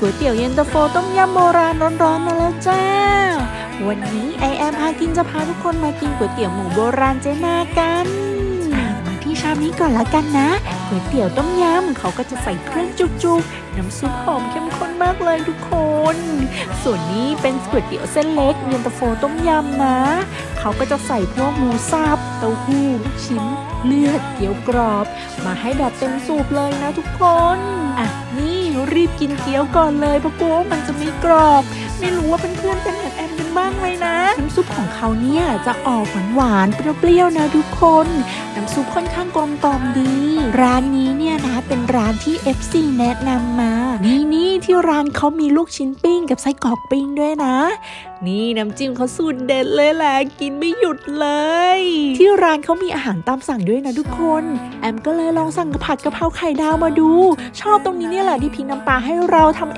ก๋วยเตี๋ยวเย็นตาโฟต้มยำโบราณร้อนๆมาแล้วจ้า วันนี้ไอแอมพากินจะพาทุกคนมากินก๋วยเตี๋ยวหมูโบราณเจนากันมาที่ชามนี้ก่อนละกันนะก๋วยเตี๋ยวต้มยำเขาก็จะใส่เครื่องจุกๆ น้ำซุปหอมเข้มข้นมากเลยทุกคน ส่วนนี้เป็นก๋วยเตี๋ยวเส้นเล็กเย็นตาโฟต้มยำนะ เขาก็จะใส่พวกหมูสับเต้าหู้ลูกชิ้น เลือดเกี๊ยวกรอบ มาให้แบบเต็มสูบเลยนะทุกคนอะ กินเกี๊ยวก่อนเลยเพราะกลัวมันจะไม่กรอบ ไม่รู้ว่าเพื่อนๆเป็นเหมือนแอมกันบ้างไหมนะ น้ำซุปของเขาเนี่ยจะออกหวานๆเปรี้ยวๆนะทุกคน น้ำซุปค่อนข้างกลมกล่อมดี ร้านนี้เนี่ยนะเป็นร้านที่ FC แนะนำมา นี่นี่ที่ร้านเขามีลูกชิ้นปิ้งกับไส้กรอกปิ้งด้วยนะ นี่น้ำจิ้มเขาสูตรเด็ดเลยแหละกินไม่หยุดเลย ที่ร้านเขามีอาหารตามสั่งด้วยนะทุกคน แอมก็เลยลองสั่งกะผัดกะเพราไข่ดาวมาดู ชอบตรงนี้เนี่ยแหละที่พี่น้ำปลาให้เราทำเอง